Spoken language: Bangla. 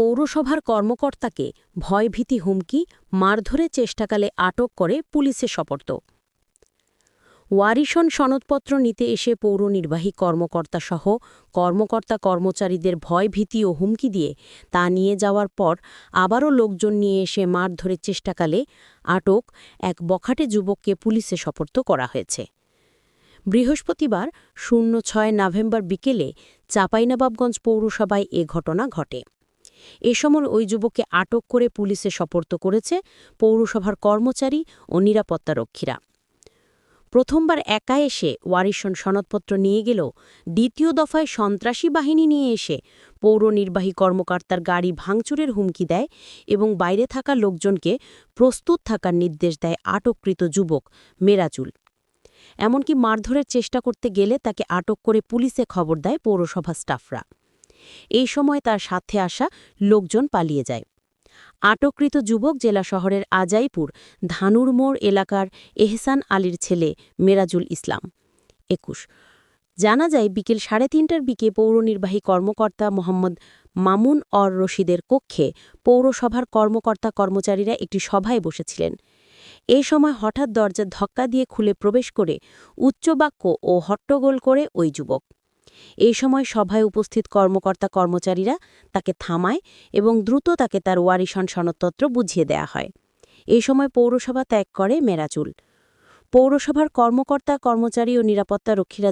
পৌরসভার কর্মকর্তাকে ভয়ভীতি, হুমকি মারধরে চেষ্টাকালে আটক করে পুলিশে সপর্দ। ওয়ারিশন সনদপত্র নিতে এসে পৌর নির্বাহী কর্মকর্তাসহ কর্মকর্তা কর্মচারীদের ভয়ভীতি ও হুমকি দিয়ে তা নিয়ে যাওয়ার পর আবারও লোকজন নিয়ে এসে মারধরের চেষ্টাকালে আটক এক বখাটে যুবককে পুলিশে সপর্দ করা হয়েছে। বৃহস্পতিবার শূন্য ছয় নভেম্বর বিকেলে চাঁপাইনবাবগঞ্জ পৌরসভায় এ ঘটনা ঘটে। এ সময় ওই যুবককে আটক করে পুলিশে সপর্দ করেছে পৌরসভার কর্মচারী ও নিরাপত্তারক্ষীরা। প্রথমবার একা এসে ওয়ারিশন সনদপত্র নিয়ে গেলেও দ্বিতীয় দফায় সন্ত্রাসী বাহিনী নিয়ে এসে পৌর নির্বাহী কর্মকর্তার গাড়ি ভাঙচুরের হুমকি দেয় এবং বাইরে থাকা লোকজনকে প্রস্তুত থাকার নির্দেশ দেয় আটককৃত যুবক মেরাজুল। এমনকি মারধরের চেষ্টা করতে গেলে তাকে আটক করে পুলিশে খবর দেয় পৌরসভা স্টাফরা। এই সময় তার সাথে আসা লোকজন পালিয়ে যায়। আটককৃত যুবক জেলা শহরের আজাইপুর ধানুরমোড় এলাকার এহসান আলীর ছেলে মেরাজুল ইসলাম। একুশ। জানা যায়, বিকেল সাড়ে তিনটার দিকে পৌর নির্বাহী কর্মকর্তা মোহাম্মদ মামুন অর রশিদের কক্ষে পৌরসভার কর্মকর্তা কর্মচারীরা একটি সভায় বসেছিলেন। এ সময় হঠাৎ দরজা ধক্কা দিয়ে খুলে প্রবেশ করে উচ্চবাক্য ও হট্টগোল করে ওই যুবক। এই সময় সভায় উপস্থিত কর্মকর্তা কর্মচারীরা তাকে থামায় এবং দ্রুত তাকে তার ওয়ারিশন সনদপত্র বুঝিয়ে দেয়া হয়। এই সময় পৌরসভা ত্যাগ করে মেরাচুল পৌরসভার কর্মকর্তা, কর্মচারী ও নিরাপত্তা রক্ষীরা